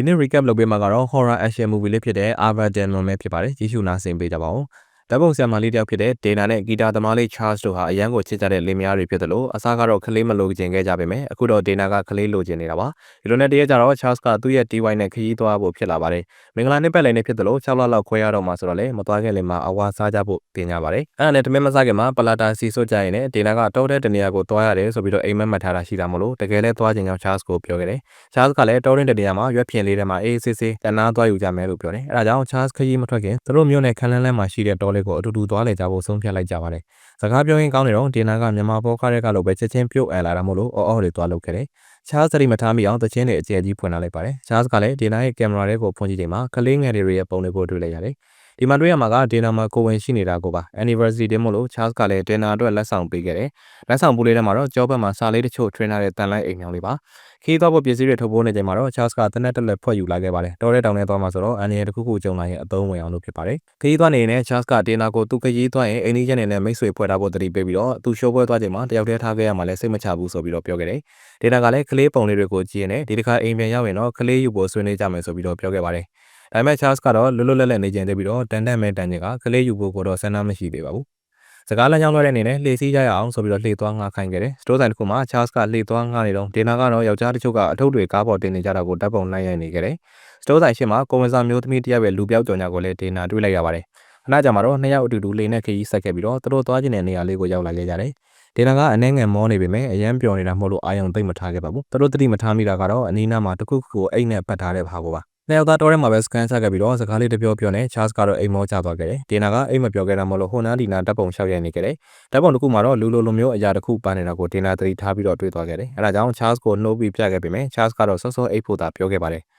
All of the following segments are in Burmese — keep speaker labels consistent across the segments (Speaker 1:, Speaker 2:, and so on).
Speaker 1: ဒီနေ့ recap လုပ်ပေးမှာကတော့ horror action movie လေးဖြစ်တဲ့ Ava Demon ပဲဖြစ်ပါတယ်ကြည့်ရှုနားဆင်ပေးကြပါဦး ဓာတ်ပုံဆရာမလေးတယောက်ဖြစ်တဲ့ဒေနာနဲ့ဂီတာသမားလေး Charles တို့ဟာအရန်ကိုချစ်ကြတဲ့လင်မယားတွေဖြစ်တယ်လို့အစားကတော့ကလေးမလိုချင်ခဲ့ကြပေမဲ့အခုတော့ဒေနာကကလေးလိုချင်နေတာပါဒီလိုနဲ့တရက်ကြတော့ Charles ကသူ့ရဲ့ TY နဲ့ခရီးသွားဖို့ဖြစ်လာပါတယ်မင်္ဂလာနေ့ပတ်လည်နေ့ဖြစ်တယ်လို့6လလောက်ခွဲရတော့မှဆိုတော့လေမသွားခင်လေးမှာအဝါစားကြဖို့တင်ကြပါတယ်အဲ့ဒါနဲ့တမင်မစားခင်မှာပလာတာစီစွတ်ကြရင်လည်းဒေနာကတောတဲ့တနေရာကိုသွားရတယ်ဆိုပြီးတော့အိမ်မက်မှတ်ထားတာရှိတာမလို့တကယ်လဲသွားခြင်းကြောင့် Charles ကိုပြောခဲ့တယ် Charles ကလည်းတောတဲ့တနေရာမှာရွက်ဖြင်လေးထဲမှာအေးဆေးဆေးတနာသွားယူကြမယ်လို့ပြောတယ်အဲဒါကြောင့် Charles ခရီးမထွက်ခင်သူတို့မျိုးနဲ့ခန်းလန်းလန်းမှာရှိတဲ့တောလေးကိုအတူတူသွားလေကြဖို့ဆုံးဖြတ်လိုက်ကြပါတယ်စကားပြောရင်းကောင်းနေတော့ဒေနာကမြန်မာဘောကားတဲ့ကလို့ပဲချက်ချင်းပြုတ်အန်လာတာမို့လို့အော်အော်တွေသွားလုပ်ခဲ့တယ်ချားစရီမထားမိအောင်သချင်းတွေအကျယ်ကြီးဖွင့်လာလိုက်ပါတယ်ချားစ်ကလည်းဒေနာရဲ့ကင်မရာလေးကိုဖွင့်ကြည့်ချိန်မှာကလေးငယ်တွေရဲ့ပုံတွေကိုတွေ့လိုက်ရတယ် ဒီမှာတွေ့ရမှာကဒေနာမှာကိုဝင်ရှိနေတာကိုပါ anniversary တင်မို့လို့ Charles ကလည်းဒေနာအတွက်လက်ဆောင်ပေးခဲ့တယ်။လက်ဆောင်ပူလေးထဲမှာတော့ကြောဘက်မှာစာလေးတချို့ထွင်ထားတဲ့တန်လိုက်အိမ်မြောင်လေးပါ။ခီးသွားဖို့ပစ္စည်းတွေထုတ်ပိုးနေချိန်မှာတော့ Charles ကတနက်တက်လက်ဖွက်ယူလာခဲ့ပါတယ်။တော်တဲ့တောင်ထဲသွားမှာဆိုတော့အန်ရီတစ်ခုခုကြုံလာရင်အသုံးဝင်အောင်လုပ်ဖြစ်ပါတယ်။ခီးသွားနေရင် Charles ကဒေနာကိုသူ့ခရီးသွားရင်အိမ်ကြီးချက်နေနဲ့မိတ်ဆွေဖွဲ့ထားဖို့တတိပေးပြီးတော့သူရှိုးပွဲသွားချိန်မှာတယောက်တည်းထားခဲ့ရမှလည်းစိတ်မချဘူးဆိုပြီးတော့ပြောခဲ့တယ်။ဒေနာကလည်းကလေးပုံလေးတွေကိုကြည့်နေဒီတစ်ခါအိမ်ပြန်ရောက်ရင်တော့ကလေးယူဖို့ဆွေးနွေးကြမယ်ဆိုပြီးတော့ပြောခဲ့ပါတယ်။ ဒါပေမဲ့ Charles ကတော့လွတ်လွတ်လပ်လပ်နေကျင်သေးပြီးတော့တန်တန်မဲ့တန်ကျင်ကကလေးယူဖို့ကိုတော့ဆန္ဒမရှိသေးပါဘူး။စကားလမ်းကြောင်းလွှဲတဲ့အနေနဲ့လှေစီးကြရအောင်ဆိုပြီးတော့လှေသွားငှားခိုင်းခဲ့တယ်။စတိုးဆိုင်တစ်ခုမှာ Charles ကလှေသွားငှားနေတော့ဒေနာကတော့ယောက်ျားတချို့ကအထုပ်တွေကားပေါ်တင်နေကြတာကိုတပ်ပုံလိုက်ရိုက်နေခဲ့တယ်။စတိုးဆိုင်ရှင်းမှာကိုဝင်စာမျိုးသမီးတယောက်ရဲ့လူပြောက်ကြော်ညာကိုလည်းဒေနာတွေ့လိုက်ရပါတယ်။ခဏကြာမှာတော့နှစ်ယောက်အတူတူလှေနဲ့ခရီးဆက်ခဲ့ပြီးတော့သူတို့သွားကျင်တဲ့နေရာလေးကိုရောက်လာခဲ့ကြတယ်။ဒေနာကအနှဲငယ်မောနေပေမဲ့အရန်ပျော်နေတာမဟုတ်လို့အာယုံသိမ့်မထားခဲ့ပါဘူး။သူတို့တတိမထားမိတာကတော့အနီးနားမှာတခုခုကိုအိတ်နဲ့ပတ်ထားတဲ့ဘာကိုပါ နှစ်ယောက်သားတော်ထဲမှာပဲစကန်ချခဲ့ပြီးတော့စကားလေးတပြောပြောနဲ့ Charles ကတော့အိမ်မောကျသွားခဲ့တယ်။ဒေနာကအိမ်မပြောခဲ့တာမလို့ဟိုနာဒီနာတပ်ပုံလျှောက်ရနေခဲ့တယ်။တပ်ပုံတစ်ခုမှာတော့လူလိုလိုမျိုးအရာတစ်ခုပန်းနေတာကိုဒေနာသတိထားပြီးတော့တွေ့သွားခဲ့တယ်။အဲဒါကြောင့် Charles ကိုနှိုးပြီးပြခဲ့ပေမဲ့ Charles ကတော့စောစောအိတ်ဖို့သာပြောခဲ့ပါတယ်။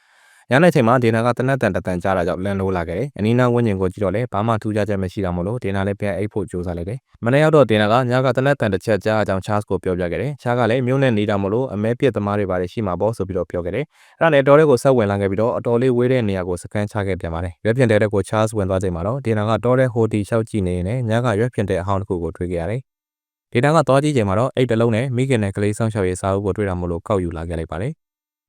Speaker 1: ညနေချိန်မှာဒေနာကတနက်တန်တန်ကြားတာကြောင့်လန်လို့လာခဲ့တယ်။အနီးနားဝန်းကျင်ကိုကြည့်တော့လည်းဘာမှထူးခြားချက်မရှိတာမို့လို့ဒေနာလည်းပြန်အိတ်ဖို့ကြိုးစားလိုက်တယ်။မနေ့ရောက်တော့ဒေနာကညကတနက်တန်တစ်ချက်ကြားအကြောင်းချားစ်ကိုပြောပြခဲ့တယ်။ချားကလည်းမြို့နဲ့နေတာမို့လို့အမဲပြစ်သမားတွေပါလေရှိမှာပေါ့ဆိုပြီးတော့ပြောခဲ့တယ်။အဲ့ဒါနဲ့တော်လေးကိုဆက်ဝင်လာခဲ့ပြီးတော့အတော်လေးဝေးတဲ့နေရာကိုစကန်ချခဲ့ပြန်ပါတယ်။ရွက်ပြင်တဲ့တဲ့ကိုချားစ်ဝင်သွားချိန်မှာတော့ဒေနာကတော်တဲ့ဟိုတီလျှောက်ကြည့်နေရင်ညကရွက်ပြင်တဲ့အဟောင်းတစ်ခုကိုတွေ့ခဲ့ရတယ်။ဒေတာကသွားကြည့်ချိန်မှာတော့အိတ်တလုံးနဲ့မိခင်နဲ့ကလေးဆောင်ရှောက်ရေးစာအုပ်ကိုတွေ့တာမို့လို့ကောက်ယူလာခဲ့လိုက်ပါတယ်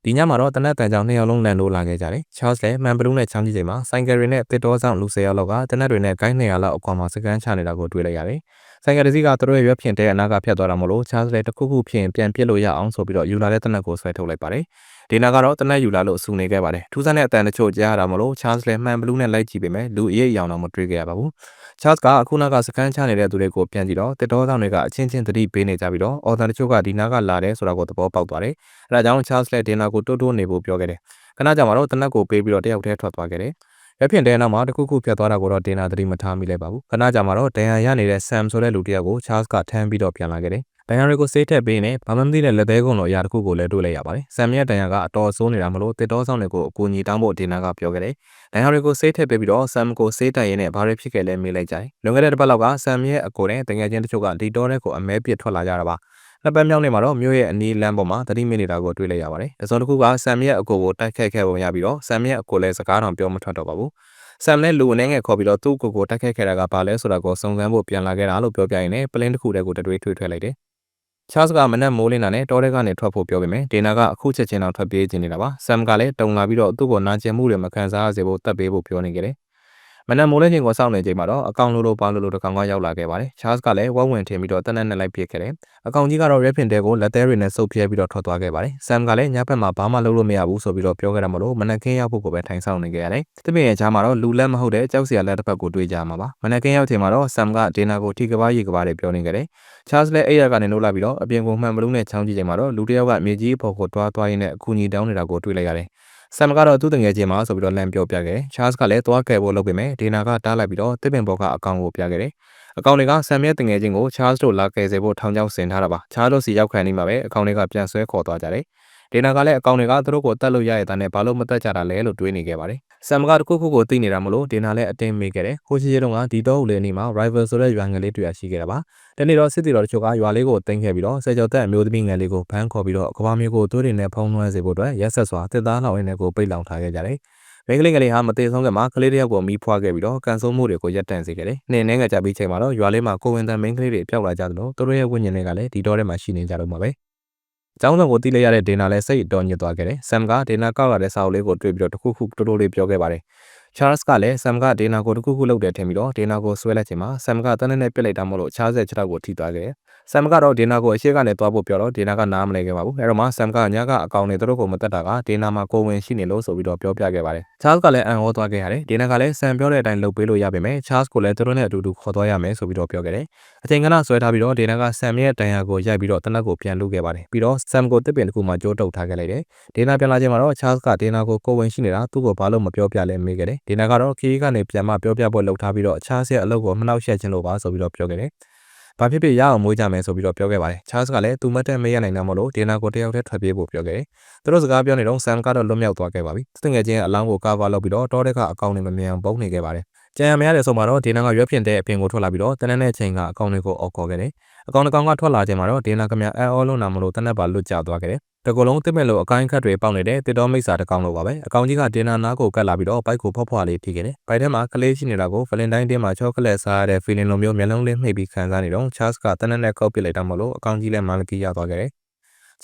Speaker 1: ဒီညမှာတော့တနက်တန်ကြောင်နှစ်ယောက်လုံးလန်လို့လာခဲ့ကြတယ်။ Charles လည်းမှန်ဘလူးနဲ့ချောင်းကြီးချိန်မှာဆိုင်ကယ်တွေနဲ့တစ်တော်ဆောင်လူ၁၀ယောက်လောက်ကတနက်တွေနဲ့ဂိုင်း200လောက်အကွာမှာစကန်ချနေတာကိုတွေ့လိုက်ရတယ်။ဆိုင်ကယ်တစ်စီးကသူတို့ရဲ့ရွက်ဖြင့်တဲ့အနာကဖြတ်သွားတာမို့လို့ Charles လည်းတစ်ခုခုဖြင့်ပြန်ပြစ်လို့ရအောင်ဆိုပြီးတော့ယူလာတဲ့တနက်ကိုဆွဲထုတ်လိုက်ပါတယ်။ ဒေနာကတော့တနက်ယူလာလို့အဆူနေခဲ့ပါတယ်။ထူးဆန်းတဲ့အတန်တချို့ကြားရတာမို့လို့ Charles လည်းမှန်ဘလူးနဲ့လိုက်ကြည့်ပေမဲ့လူအရေးအယောင်တော့မတွေ့ခဲ့ရပါဘူး။ Charles ကအခုနောက်ကစကန်ချနေတဲ့သူတွေကိုပြန်ကြည့်တော့တစ်တော်ဆောင်တွေကအချင်းချင်းသတိပေးနေကြပြီးတော့အော်တန်တချို့ကဒီနားကလာတယ်ဆိုတာကိုသဘောပေါက်သွားတယ်။အဲဒါကြောင့် Charles လည်းဒေနာကိုတိုးတိုးနေဖို့ပြောခဲ့တယ်။ခဏကြာမှတော့တနက်ကိုပေးပြီးတော့တယောက်တည်းထွက်သွားခဲ့တယ်။ရဖြစ်တဲ့နောက်မှာတခုခုဖြတ်သွားတာကိုတော့ဒေနာသတိမထားမိလိုက်ပါဘူး။ခဏကြာမှတော့ဒန်ယာရနေတဲ့ Sam ဆိုတဲ့လူတစ်ယောက်ကို Charles ကထမ်းပြီးတော့ပြန်လာခဲ့တယ်။ ဒန်ယာတွေကိုဆေးထက်ပေးနေဘာမှမသိတဲ့လက်သေးကုန်းလိုအရာတစ်ခုကိုလည်းတွေ့လိုက်ရပါတယ်။ဆမ်ရဲ့ဒန်ယာကအတော်ဆိုးနေတာမလို့တစ်တော်ဆောင်တွေကိုအကူအညီတောင်းဖို့ဒေနာကပြောခဲ့တယ်။ဒန်ယာတွေကိုဆေးထက်ပေးပြီးတော့ဆမ်ကိုဆေးတိုက်ရင်းနဲ့ဘာတွေဖြစ်ခဲ့လဲမေးလိုက်ကြတယ်။လွန်ခဲ့တဲ့တစ်ပတ်လောက်ကဆမ်ရဲ့အကိုနဲ့တငယ်ချင်းတချို့ကဒီတော်တဲ့ကိုအမဲပစ်ထွက်လာကြတာပါ။လက်ပတ်မြောင်းနေမှာတော့မြို့ရဲ့အနီးလမ်းပေါ်မှာတတိမိနေတာကိုတွေ့လိုက်ရပါတယ်။အစုံတစ်ခုကဆမ်ရဲ့အကိုကိုတိုက်ခိုက်ခဲ့ပုံရပြီးတော့ဆမ်ရဲ့အကိုလည်းစကားတော်ပြောမထွက်တော့ပါဘူး။ဆမ်လည်းလူအနေငယ်ခေါ်ပြီးတော့သူ့ကိုကိုတိုက်ခိုက်ခဲ့တာကဘာလဲဆိုတာကိုစုံစမ်းဖို့ပြန်လာခဲ့တာလို့ပြောပြရင်လည်းပလင်းတစ်ခုတည်းကိုတတွေးထွေးထွက်လိုက်တယ် ချားစ်ကမနက်မိုးလင်းတာနဲ့တောထဲကနေထွက်ဖို့ပြောပေမဲ့ဒေနာကအခုချက်ချင်းတော့ထွက်ပြေးခြင်းနေတာပါဆမ်ကလည်းတုံလာပြီးတော့သူ့ကိုနာကျင်မှုတွေမခံစားရစေဖို့တတ်ပေးဖို့ပြောနေကြတယ် မနက်မိုးလင်းချိန်ကိုစောင့်နေချိန်မှာတော့အကောင်လိုလိုပါလိုလိုတကောင်ကရောက်လာခဲ့ပါတယ်ချားစ်ကလည်းဝက်ဝင်ထင်ပြီးတော့တနက်နဲ့လိုက်ပြစ်ခဲ့တယ်အကောင်ကြီးကတော့ရက်ဖင်တဲကိုလက်သေးတွေနဲ့စုပ်ပြဲပြီးတော့ထွက်သွားခဲ့ပါတယ်ဆမ်ကလည်းညဘက်မှာဘာမှလုပ်လို့မရဘူးဆိုပြီးတော့ပြောခဲ့တာမလို့မနက်ခင်းရောက်ဖို့ကိုပဲထိုင်ဆောင်နေခဲ့ရတယ်တပည့်ရဲ့ချားမှာတော့လူလက်မဟုတ်တဲ့ကြောက်စရာလက်တစ်ဖက်ကိုတွေးကြမှာပါမနက်ခင်းရောက်ချိန်မှာတော့ဆမ်ကဒေနာကိုထိကပားရီကပားတွေပြောနေခဲ့တယ်ချားစ်လည်းအဲ့ရကနေနိုးလာပြီးတော့အပြင်ကိုမှန်ဘလူးနဲ့ချောင်းကြည့်ချိန်မှာတော့လူတစ်ယောက်ကမြေကြီးအဖို့ကိုတွားတွားရင်းနဲ့အကူကြီးတောင်းနေတာကိုတွေ့လိုက်ရတယ် ဆမ်ကတော့သူ့တငယ်ချင်းမှာဆိုပြီးတော့လမ်းပြောပြခဲ့ချားစ်ကလည်းသွားကယ်ဖို့လုပ်ပေမဲ့ဒေနာကတားလိုက်ပြီးတော့တစ်ပင်ဘောကအကောင်ကိုပြခဲ့တယ်အကောင်တွေကဆမ်ရဲ့တငယ်ချင်းကိုချားစ်တို့လာကယ်စေဖို့ထောင်ချောက်ဆင်ထားတာပါချားတို့စီရောက်ခံနေမှာပဲအကောင်တွေကပြန်ဆွဲခေါ်သွားကြတယ် ဒေနာကလည်းအကောင်တွေကသူတို့ကိုတတ်လို့ရရတဲ့နဲ့ဘာလို့မတတ်ကြတာလဲလို့တွေးနေခဲ့ပါတယ်ဆမ်ကတခုခုကိုသိနေတာမလို့ဒေနာလည်းအတင်းမေးခဲ့တယ်ဟိုချီချီတုန်းကဒီတော့ဦးလေးနေမှာ rival ဆိုတဲ့ရွာငယ်လေးတွေ့ရရှိခဲ့တာပါတနေ့တော့စစ်တီတော်တချို့ကရွာလေးကိုတင်ခဲ့ပြီးတော့ဆယ်ကျော်သက်အမျိုးသမီးငယ်လေးကိုဖမ်းခေါ်ပြီးတော့ကဘာမျိုးကိုသွေးတွေနဲ့ဖုံးလွှမ်းစေဖို့အတွက်ရက်ဆက်စွာတစ်သားလောက်ရင်းနဲ့ကိုပိတ်လောင်ထားခဲ့ကြတယ်မိန်းကလေးကလေးဟာမသေးဆုံးကမှကလေးတယောက်ကိုမီးဖွားခဲ့ပြီးတော့ကန်ဆိုးမှုတွေကိုရပ်တန့်စေခဲ့တယ်။နှင်းနှင်းကကြပြီးချိန်မှာတော့ရွာလေးမှာကိုဝင်တန်မိန်းကလေးတွေပျောက်လာကြသလိုသူတို့ရဲ့ဝိညာဉ်တွေကလည်းဒီတော့ထဲမှာရှိနေကြတော့မှာပဲအ ကြောင်းဆောင်ကိုသိလိုက်ရတဲ့ဒေနာလည်းစိတ်တော်ညစ်သွားခဲ့တယ်ဆမ်ကဒေနာကောက်လာတဲ့စာအုပ်လေးကိုတွေ့ပြီးတော့တခုခုတိုးတိုးလေးပြောခဲ့ပါတယ်ချားစ်ကလည်းဆမ်ကဒေနာကိုတခုခုလုပ်တယ်ထင်ပြီးတော့ဒေနာကိုဆွဲလိုက်ချိန်မှာဆမ်ကတန်းနဲ့ပြစ်လိုက်တာမို့လို့ချားစ်ရဲ့ခြေထောက်ကိုထိသွားခဲ့တယ် ဆမ်ကတော့ဒေနာကိုအရှိကနေသွားဖို့ပြောတော့ဒေနာကနားမလဲခဲ့ပါဘူးအဲတော့မှဆမ်ကညကအကောင်တွေသူတို့ကိုမတက်တာကဒေနာမှာကိုဝင်ရှိနေလို့ဆိုပြီးတော့ပြောပြခဲ့ပါတယ်ချားစ်ကလည်းအံ့ဩသွားခဲ့ရတယ်ဒေနာကလည်းဆမ်ပြောတဲ့အတိုင်းလုပ်ပေးလို့ရပါမယ်ချားစ်ကိုလည်းသူတို့နဲ့အတူတူခေါ်သွားရမယ်ဆိုပြီးတော့ပြောခဲ့တယ်အချိန်ကနဆွဲထားပြီးတော့ဒေနာကဆမ်ရဲ့တန်ရာကိုရိုက်ပြီးတော့တနက်ကိုပြန်လုခဲ့ပါတယ်ပြီးတော့ဆမ်ကိုတစ်ပင်တစ်ခုမှကြိုးတုပ်ထားခဲ့လိုက်တယ်ဒေနာပြန်လာချိန်မှာတော့ချားစ်ကဒေနာကိုကိုဝင်ရှိနေတာသူ့ကိုဘာလို့မပြောပြလဲမေးခဲ့တယ်ဒေနာကတော့ခီးကနေပြန်မပြောပြဖို့လှုပ်ထားပြီးတော့ချားစ်ရဲ့အလုပ်ကိုမနှောက်ယှက်ခြင်းလို့ပါဆိုပြီးတော့ပြောခဲ့တယ် ဘာဖြစ်ဖြစ်ရအောင်မွေးကြမယ်ဆိုပြီးတော့ပြောခဲ့ပါတယ်ချားစ်ကလည်းသူမတ်တက်မေးရနိုင်တာမို့လို့ဒေနာကိုတယောက်တည်းထွက်ပြေးဖို့ပြောခဲ့တယ်သူတို့စကားပြောနေတော့ဆမ်ကတော့လွတ်မြောက်သွားခဲ့ပါပြီတငယ်ချင်းအလောင်းကိုကာဗာလုပ်ပြီးတော့တောတဲ့ကအကောင့်တွေမမြင်အောင်ပုံနေခဲ့ပါတယ် ကြံရမရတဲ့ဆိုမှာတော့ဒေနာကရွက်ဖြင့်တဲ့အပြင်ကိုထွက်လာပြီးတော့တနက်နဲ့ချိန်ကအကောင့်တွေကိုအော်ခေါ်ခဲ့တယ်အကောင်တစ်ကောင်ကထွက်လာချိန်မှာတော့ဒေနာကမြအဲအောလုံးနာမလို့တနက်ပါလွတ်ကျသွားခဲ့တယ်တကူလုံးတစ်မဲ့လို့အကိုင်းခတ်တွေပေါက်နေတဲ့တစ်တော်မိတ်စာတစ်ကောင်လို့ပါပဲအကောင်ကြီးကဒေနာနားကိုကတ်လာပြီးတော့ဘိုက်ကိုဖွားဖွားလေးထိခဲ့တယ်ဘိုက်ထဲမှာကလေးရှိနေတာကိုဗလန်တိုင်းတင်းမှာချောကလက်စားရတဲ့ feeling လိုမျိုးမျက်လုံးလေးမှိတ်ပြီးခံစားနေတော့ Charles ကတနက်နဲ့ကောက်ပစ်လိုက်တာမလို့အကောင်ကြီးလည်းမန်လကီရသွားခဲ့တယ်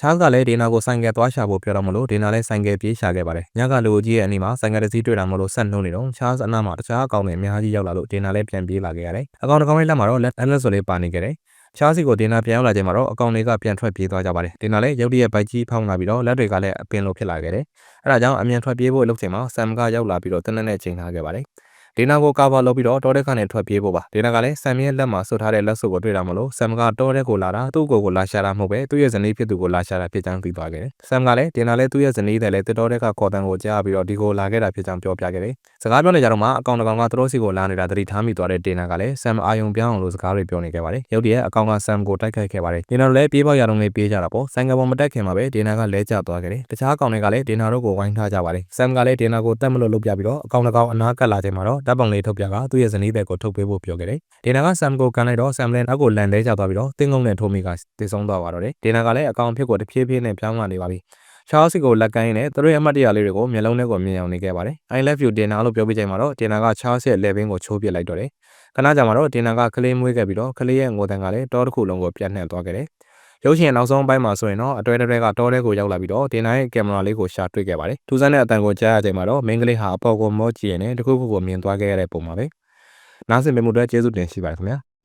Speaker 1: ချားကလည်းဒေနာကိုဆိုင်ကယ်သွားရှာဖို့ပြောတော့မလို့ဒေနာလည်းဆိုင်ကယ်ပြေးရှာခဲ့ပါတယ်။ညကလူကြီးရဲ့အနီးမှာဆိုင်ကယ်တစ်စီးတွေ့တာမလို့ဆက်နှုံးနေတော့ချားအနားမှာတခြားအကောင်တွေအများကြီးရောက်လာလို့ဒေနာလည်းပြန်ပြေးလာခဲ့ရတယ်။အကောင်တစ်ကောင်လေးလက်မှာတော့လက်လက်ဆိုလေးပါနေခဲ့တယ်။ချားစီကိုဒေနာပြန်ရောက်လာချိန်မှာတော့အကောင်တွေကပြန်ထွက်ပြေးသွားကြပါတယ်။ဒေနာလည်းရုတ်တရက်ဘိုက်ကြီးဖောင်းလာပြီးတော့လက်တွေကလည်းအပင်လိုဖြစ်လာခဲ့တယ်။အဲဒါကြောင့်အမြန်ထွက်ပြေးဖို့လုပ်ချိန်မှာဆမ်ကရောက်လာပြီးတော့တနက်နဲ့ချိန်ထားခဲ့ပါတယ်။ ဒေနာကိုကာဗာလုပ်ပြီးတော့တောထဲကနေထွက်ပြေးဖို့ပါဒေနာကလည်းဆမ်ရဲ့လက်မှာဆွထားတဲ့လက်စုပ်ကိုတွေ့တာမလို့ဆမ်ကတောထဲကိုလာတာသူ့ကိုယ်ကိုလာရှာတာမဟုတ်ပဲသူ့ရဲ့ဇနီးဖြစ်သူကိုလာရှာတာဖြစ်ကြောင်းသိသွားခဲ့တယ်ဆမ်ကလည်းဒေနာလည်းသူ့ရဲ့ဇနီးတဲ့လည်းတစ်တောထဲကခေါ်တန်းကိုကြားပြီးတော့ဒီကိုလာခဲ့တာဖြစ်ကြောင်းပြောပြခဲ့တယ်စ ကားပြောနေကြတော့မှအကောင်တကောင်ကသူတို့စီကိုလာနေတာတတိထားမိသွားတဲ့ဒေနာကလည်းဆမ်အာယုံပြောင်းအောင်လို့စကားတွေပြောနေခဲ့ပါတယ်ရုတ်တရက်အကောင်ကဆမ်ကိုတိုက်ခိုက်ခဲ့ပါတယ်ဒေနာလည်းပြေးပေါက်ရတော့လေးပြေးကြတာပေါ့ဆိုင်ကပေါ်မတက်ခင်မှာပဲဒေနာကလဲကျသွားခဲ့တယ်တခြားအကောင်တွေကလည်းဒေနာတို့ကိုဝိုင်းထားကြပါတယ်ဆမ်ကလည်းဒေနာကိုတတ်မလို့လုပ်ပြပြီးတော့အကောင်တကောင်အနားကပ်လာချိန်မှာတော့ဓာတ်ပုံလေးထုတ်ပြကသူ့ရဲ့ဇနီးဘက်ကိုထုတ်ပေးဖို့ပြောခဲ့တယ်။ဒေနာကဆမ်ကိုကန်လိုက်တော့ဆမ်လန်အကိုလန်လဲကျသွားပြီးတော့တင်းကုန်းနဲ့ထိုးမိကတည်ဆုံးသွားပါတော့တယ်။ဒေနာကလည်းအကောင်ဖြစ်ကိုတဖြည်းဖြည်းနဲ့ပြောင်းလာနေပါပြီ။ ချားစီကိုလက်ကိုင်းနဲ့သူတို့ရဲ့အမှတ်တရလေးတွေကိုမျက်လုံးထဲကိုမြင်အောင်နေခဲ့ပါတယ်။ I love you ဒေနာလို့ပြောပြချိန်မှာတော့ဒေနာကချားစီရဲ့ level ကိုချိုးပစ်လိုက်တော့တယ်။ခဏကြာမှာတော့ဒေနာကကလေးမွေးခဲ့ပြီးတော့ကလေးရဲ့ငိုတန်ကလည်းတောတစ်ခုလုံးကိုပြတ်နှံ့သွားခဲ့တယ်။ရုပ်ရှင်နောက်ဆုံးပိုင်းမှာဆိုရင်တော့အတွဲတွဲကတောထဲကိုရောက်လာပြီးတော့ဒေနာရဲ့ကင်မရာလေးကိုရှာတွေ့ခဲ့ပါတယ်။ထူးဆန်းတဲ့အတန်ကိုကြားရချိန်မှာတော့မင်းကလေးဟာအပေါ်ကိုမော့ကြည့်ရင်တခုခုကိုမြင်သွားခဲ့ရတဲ့ပုံပါပဲ။နားဆင်ပေးမှုအတွက်ကျေးဇူးတင်ရှိပါတယ်ခင်ဗျာ။